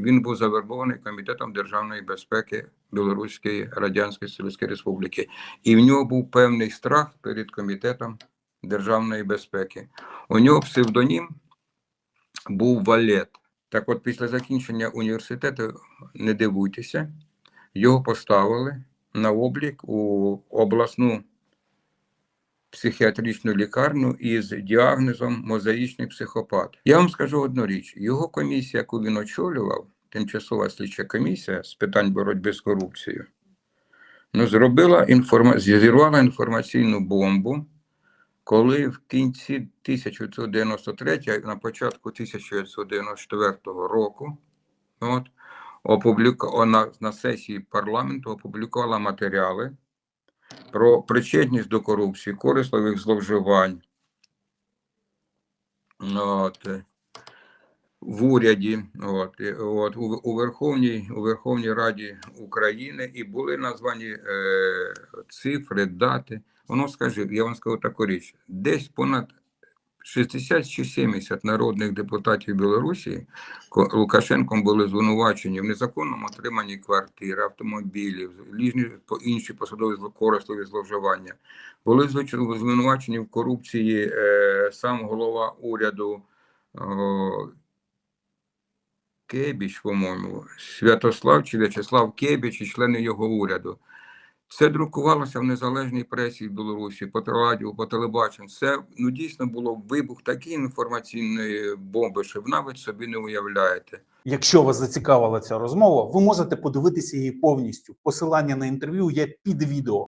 Він був завербований комітетом державної безпеки Білоруської Радянської Советської Республіки, і в нього був певний страх перед комітетом державної безпеки. У нього псевдонім був Валет. Так от, після закінчення університету, не дивуйтеся, його поставили на облік у обласну психіатричну лікарню із діагнозом мозаїчний психопат. Я вам скажу одну річ: його комісія, яку він очолював, тимчасова слідча комісія з питань боротьби з корупцією, ну, зробила інформа... зірвала інформаційну бомбу, коли в кінці 1993, а на початку 1994 року, от, опубліку... на сесії парламенту опублікувала матеріали про причетність до корупції, корисливих зловживань от, в уряді, от, от, у, у, Верховній, у Верховній Раді України і були названі е, цифри, дати. Воно скажи, я вам скажу таку річ: десь понад 60 чи 70 народних депутатів Білорусі Лукашенком були звинувачені в незаконному отриманні квартир, автомобілів, по інші посадові зло- зловживання. Були звинувачені в корупції е, сам голова уряду о, Кебіч, по-моєму, Святослав чи В'ячеслав Кебіч і члени його уряду. Це друкувалося в незалежній пресі Білорусі, по радіо, по телебаченню. Це ну дійсно було вибух такої інформаційної бомби, що ви навіть собі не уявляєте. Якщо вас зацікавила ця розмова, ви можете подивитися її повністю. Посилання на інтерв'ю є під відео.